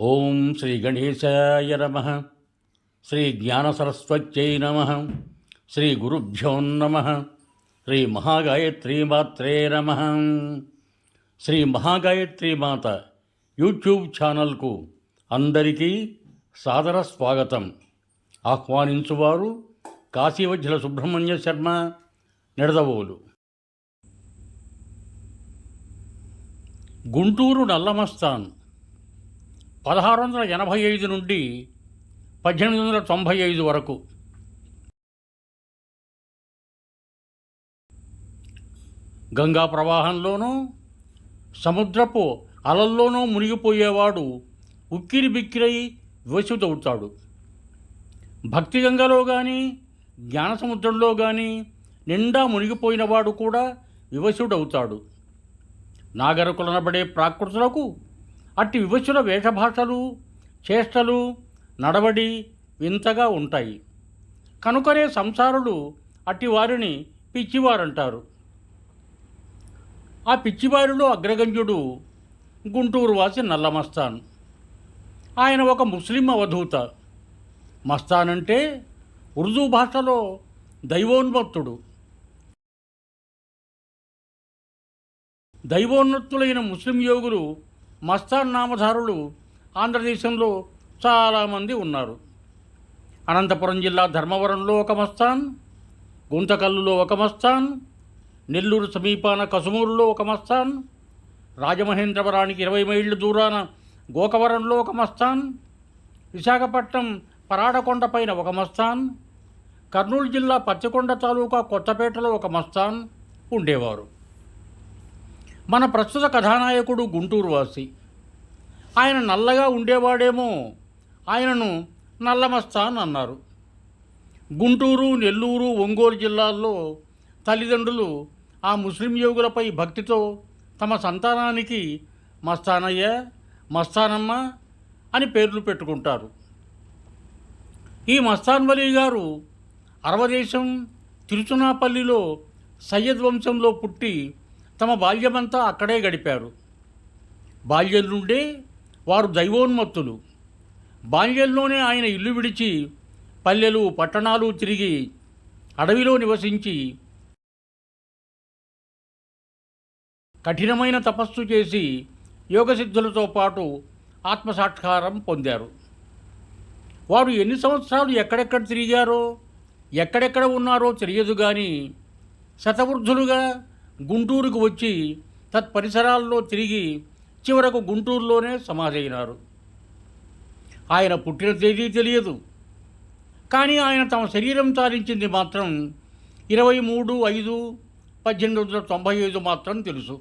ఓం శ్రీ గణేశాయ నమ. శ్రీ జ్ఞానసరస్వత్యై నమ. శ్రీ గురుభ్యో నమ. శ్రీ మహాగాయత్రీమాత్రే నమ. శ్రీ మహాగాయత్రి మాత యూట్యూబ్ ఛానల్కు అందరికీ సాదర స్వాగతం. ఆహ్వానించువారు కాశీవజ్జల సుబ్రహ్మణ్య శర్మ నిడదవోలు. గుంటూరు నల్లమస్తాన్ పదహారు వందల ఎనభై ఐదు నుండి పద్దెనిమిది వందల తొంభై ఐదు వరకు. గంగా ప్రవాహంలోనూ సముద్రపు అలల్లోనూ మునిగిపోయేవాడు ఉక్కిరి బిక్కిరై వివశుడవుతాడు భక్తి గంగలో కానీ జ్ఞాన సముద్రంలో కానీ నిండా మునిగిపోయినవాడు కూడా వివశుడవుతాడు నాగరికులనబడే ప్రాకృతులకు అట్టి వివశుల వేషభాషలు చేష్టలు నడవడి వింతగా ఉంటాయి. కనుకనే సంసారులు అట్టి వారిని పిచ్చివారంటారు. ఆ పిచ్చివారిలో అగ్రగంజుడు గుంటూరు వాసి నల్లమస్తాన్. ఆయన ఒక ముస్లిం అవధూత. మస్తాన్ అంటే ఉర్దూ భాషలో దైవోన్మత్తుడు. దైవోన్నతులైన ముస్లిం యోగులు మస్తాన్ నామధారులు ఆంధ్రదేశంలో చాలామంది ఉన్నారు. అనంతపురం జిల్లా ధర్మవరంలో ఒక మస్తాన్ గుంతకల్లులో ఒక మస్తాన్ నెల్లూరు సమీపాన కసుమూరులో ఒక మస్తాన్ రాజమహేంద్రవరానికి ఇరవై మైళ్ళ దూరాన గోకవరంలో ఒక మస్తాన్ విశాఖపట్నం పరాడకొండపైన ఒక మస్తాన్ కర్నూలు జిల్లా పచ్చకొండ తాలూకా కొత్తపేటలో ఒక మస్తాన్ ఉండేవారు. మన ప్రస్తుత కథానాయకుడు గుంటూరు వాసి. ఆయన నల్లగా ఉండేవాడేమో ఆయనను నల్లమస్తాన్ అన్నారు. గుంటూరు నెల్లూరు ఒంగోలు జిల్లాల్లో తల్లిదండ్రులు ఆ ముస్లిం యోగులపై భక్తితో తమ సంతానానికి మస్తానయ్య మస్తానమ్మ అని పేర్లు పెట్టుకుంటారు. ఈ మస్తాన్ వలీ గారు అరవదేశం తిరుచునాపల్లిలో సయ్యద్ వంశంలో పుట్టి తమ బాల్యమంతా అక్కడే గడిపారు. బాల్యం నుండే వారు దైవోన్మత్తులు. బాల్యంలోనే ఆయన ఇల్లు విడిచి పల్లెలు పట్టణాలు తిరిగి అడవిలో నివసించి కఠినమైన తపస్సు చేసి యోగసిద్ధులతో పాటు ఆత్మసాక్షారం పొందారు. వారు ఎన్ని సంవత్సరాలు ఎక్కడెక్కడ తిరిగారో ఎక్కడెక్కడ ఉన్నారో తెలియదు కానీ శతవృద్ధులుగా గుంటూరుకు వచ్చి తత్పరిసరాల్లో తిరిగి చివరకు గుంటూరులోనే సమాధైనారు. ఆయన పుట్టిన తేదీ తెలియదు. కానీ ఆయన తమ శరీరం చాలించింది మాత్రం ఇరవై మూడు ఐదు పద్దెనిమిది వందల తొంభై ఐదు మాత్రం తెలుసు.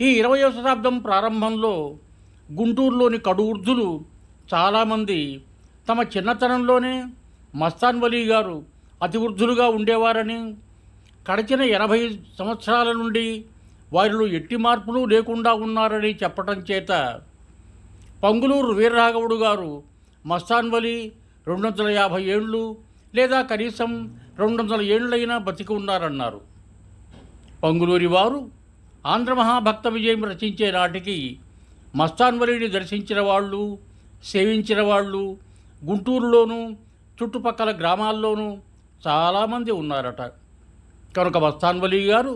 ఈ ఇరవయో శతాబ్దం ప్రారంభంలో గుంటూరులోని కడువృద్ధులు చాలామంది తమ చిన్నతనంలోనే మస్తాన్ వలీ గారు అతి వృద్ధులుగా ఉండేవారని గడిచిన ఎనభై సంవత్సరాల నుండి వారిలో ఎట్టి మార్పులు లేకుండా ఉన్నారని చెప్పటం చేత పంగులూరు వీరరాఘవుడు గారు మస్తాన్వలి రెండు వందల యాభై ఏళ్ళు లేదా కనీసం రెండు వందల ఏళ్ళైనా బతికి ఉన్నారన్నారు. పంగులూరి వారు ఆంధ్ర మహాభక్త విజయం రచించే నాటికి మస్తాన్వలిని దర్శించిన వాళ్ళు సేవించిన వాళ్ళు గుంటూరులోనూ చుట్టుపక్కల గ్రామాల్లోనూ చాలామంది ఉన్నారట. కనుక మస్తాన్వలి గారు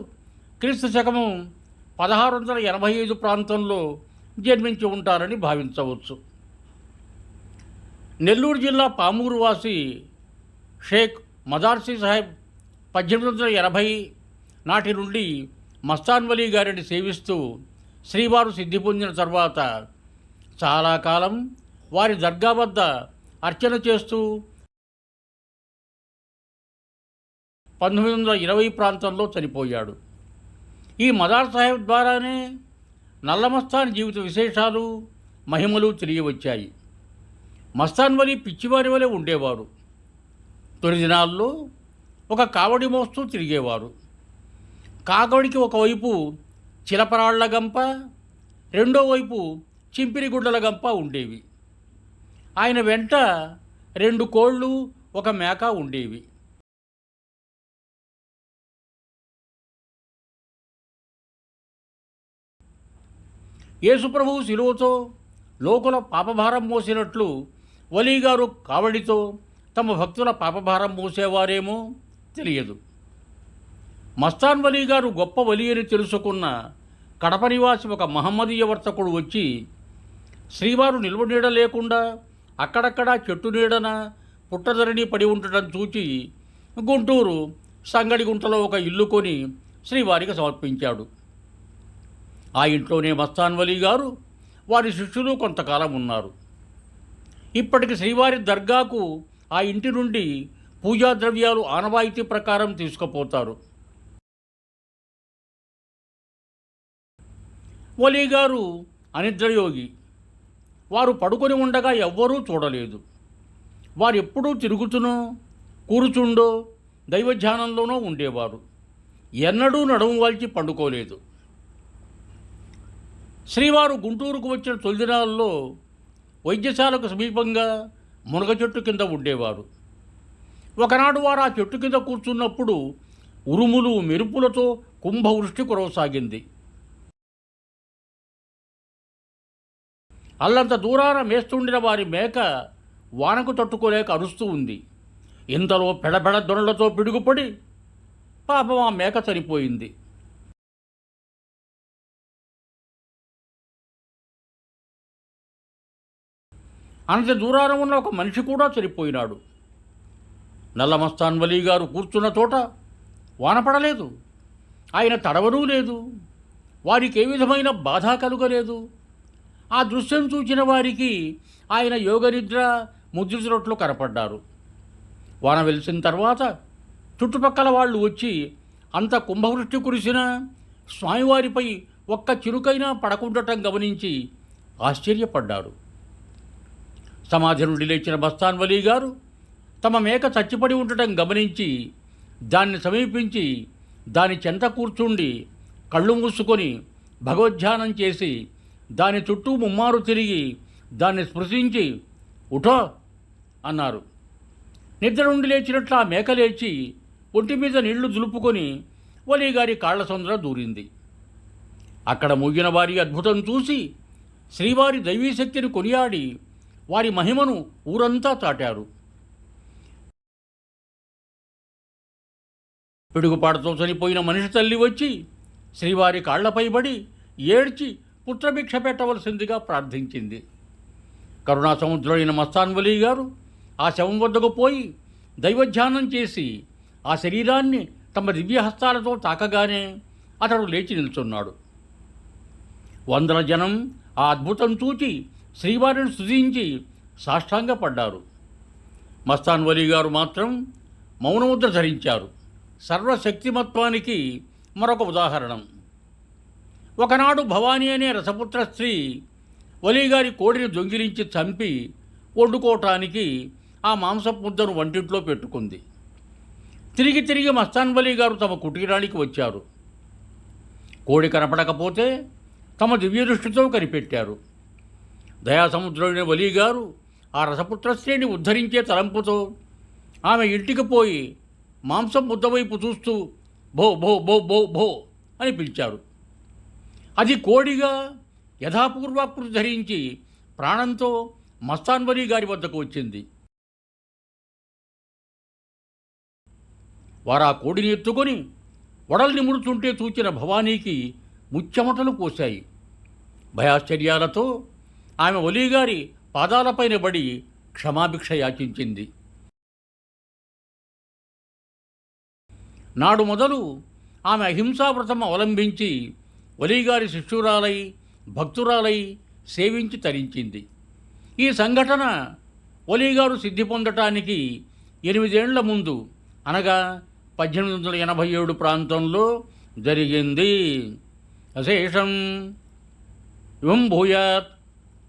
క్రీస్తు శకము పదహారు వందల ఎనభై ఐదు ప్రాంతంలో జన్మించి ఉంటారని భావించవచ్చు. నెల్లూరు జిల్లా పామూరు వాసి షేక్ మదార్సీ సాహెబ్ పద్దెనిమిది వందల ఎనభై నాటి నుండి మస్తాన్వలి గారిని సేవిస్తూ శ్రీవారు సిద్ధి పొందిన తర్వాత చాలా కాలం వారి దర్గా వద్ద అర్చన చేస్తూ పంతొమ్మిది వందల ఇరవై ప్రాంతంలో చనిపోయాడు. ఈ మదార్ సాహెబ్ ద్వారానే నల్లమస్తాన్ జీవిత విశేషాలు మహిమలు తెలియవచ్చాయి. మస్తాన్ వలి పిచ్చివారి వలె ఉండేవారు. తొలి దినాల్లో ఒక కావడి మోస్తూ తిరిగేవారు. కాకడికి ఒకవైపు చిలపరాళ్ళ గంప రెండో వైపు చింపిరి గుడ్డల గంప ఉండేవి. ఆయన వెంట రెండు కోళ్ళు ఒక మేక ఉండేవి. యేసుప్రభువు శిలువతో లోకుల పాపభారం మోసినట్లు వలీగారు కావడితో తమ భక్తుల పాపభారం మోసేవారేమో తెలియదు. మస్తాన్ వలీ గారు గొప్ప వలి అని తెలుసుకున్న కడప నివాసి ఒక మహమ్మదీయ వర్తకుడు వచ్చి శ్రీవారు నిల్వ నీడ లేకుండా అక్కడక్కడా చెట్టు నీడన పుట్టధరణి పడి ఉండటం చూచి గుంటూరు సంగడి గుంటలో ఒక ఇల్లు కొని శ్రీవారికి సమర్పించాడు. ఆ ఇంట్లోనే మస్తాన్ వలీ గారు వారి శిష్యులు కొంతకాలం ఉన్నారు. ఇప్పటికి శ్రీవారి దర్గాకు ఆ ఇంటి నుండి పూజా ద్రవ్యాలు ఆనవాయితీ ప్రకారం తీసుకుపోతారు. వలీ గారు అనిద్రయోగి. వారు పడుకొని ఉండగా ఎవ్వరూ చూడలేదు. వారు ఎప్పుడూ తిరుగుతునో కూర్చుండో దైవధ్యానంలోనో ఉండేవారు. ఎన్నడూ నడుము వాల్చి పండుకోలేదు. శ్రీవారు గుంటూరుకు వచ్చిన తొలిదినాల్లో వైద్యశాలకు సమీపంగా మునగ చెట్టు కింద ఉండేవారు. ఒకనాడు వారు ఆ చెట్టు కింద కూర్చున్నప్పుడు ఉరుములు మెరుపులతో కుంభవృష్టి కురవసాగింది అల్లంత దూరాన మేస్తుండిన వారి మేక వానకు తట్టుకోలేక అరుస్తూ ఉంది. ఇంతలో పెడబెడ దొరలతో పిడుగుపడి పాపం ఆ మేక చనిపోయింది. అంత దూరాన ఉన్న ఒక మనిషి కూడా చనిపోయినాడు. నల్లమస్తాన్ వలీ గారు కూర్చున్న చోట వాన పడలేదు ఆయన తడవనూ లేదు. వారికి ఏ విధమైన బాధ కలుగలేదు. ఆ దృశ్యం చూచిన వారికి ఆయన యోగనిద్ర ముద్రితున్నట్లు కనపడ్డారు. వాన వెలిసిన తర్వాత చుట్టుపక్కల వాళ్ళు వచ్చి అంత కుంభవృష్టి కురిసిన స్వామివారిపై ఒక్క చిరుకైనా పడకుండటం గమనించి ఆశ్చర్యపడ్డారు. సమాధి నుండి లేచిన బస్తాన్ వలీ గారు తమ మేక చచ్చిపడి ఉండటం గమనించి దాన్ని సమీపించి దాని చెంత కూర్చుండి కళ్ళు మూసుకొని భగవద్ధ్యానం చేసి దాని చుట్టూ ముమ్మారు తిరిగి దాన్ని స్పృశించి ఉఠో అన్నారు. నిద్ర నుండి లేచినట్లు ఆ మేక లేచి ఒంటి మీద నీళ్ళు దులుపుకొని వలీగారి కాళ్ళ సొందర దూరింది. అక్కడ మూగిన వారి అద్భుతం చూసి శ్రీవారి దైవీశక్తిని కొనియాడి వారి మహిమను ఊరంతా చాటారు. పిడుగుపాటుతో చనిపోయిన మనిషి తల్లి వచ్చి శ్రీవారి కాళ్ళపై పడి ఏడ్చి పుత్రభిక్ష పెట్టవలసిందిగా ప్రార్థించింది. కరుణా సముద్రుడైన మస్తాన్ వలీ గారు ఆ శవం వద్దకు పోయి దైవధ్యానం చేసి ఆ శరీరాన్ని తమ దివ్యహస్తాలతో తాకగానే అతడు లేచి నిల్చున్నాడు. వందల జనం ఆ అద్భుతం చూచి శ్రీవారిని సుధించి సాష్టాంగపడ్డారు మస్తాన్ వలీ గారు మాత్రం మౌనముద్ర ధరించారు. సర్వశక్తిమత్వానికి మరొక ఉదాహరణం. ఒకనాడు భవానీ అనే రసపుత్ర స్త్రీ వలీగారి కోడిని దొంగిలించి చంపి వండుకోవటానికి ఆ మాంసపు ముద్దను వంటింట్లో పెట్టుకుంది. తిరిగి తిరిగి మస్తాన్ వలీ గారు తమ కుటీరానికి వచ్చారు. కోడి కనపడకపోతే తమ దివ్యదృష్టితో కనిపెట్టారు. దయాసముద్రుడైన వలీ గారు ఆ రసపుత్ర ఉద్ధరించే తలంపుతో ఆమె ఇంటికి పోయి మాంసం ముద్దవైపు చూస్తూ భో భో భో భో భో అని పిలిచారు. అది కోడిగా యథాపూర్వాకృతి ధరించి ప్రాణంతో మస్తాన్వరి గారి వద్దకు వచ్చింది. వారు ఆ కోడిని ఎత్తుకొని వడల్ని ముడుచుంటే చూచిన భవానీకి ముచ్చెమటలు పోశాయి భయాశ్చర్యాలతో ఆమె ఒలీగారి పాదాలపైన పడి క్షమాభిక్ష యాచించింది. నాడు మొదలు ఆమె అహింసావ్రతం అవలంబించి ఒలీగారి శిష్యురాలై భక్తురాలై సేవించి తరించింది. ఈ సంఘటన ఒలీగారు సిద్ధి పొందటానికి ఎనిమిదేండ్ల ముందు అనగా పద్దెనిమిది వందల ఎనభై ఏడు ప్రాంతంలో జరిగింది. అశేషం. ఇవం భూయాత్.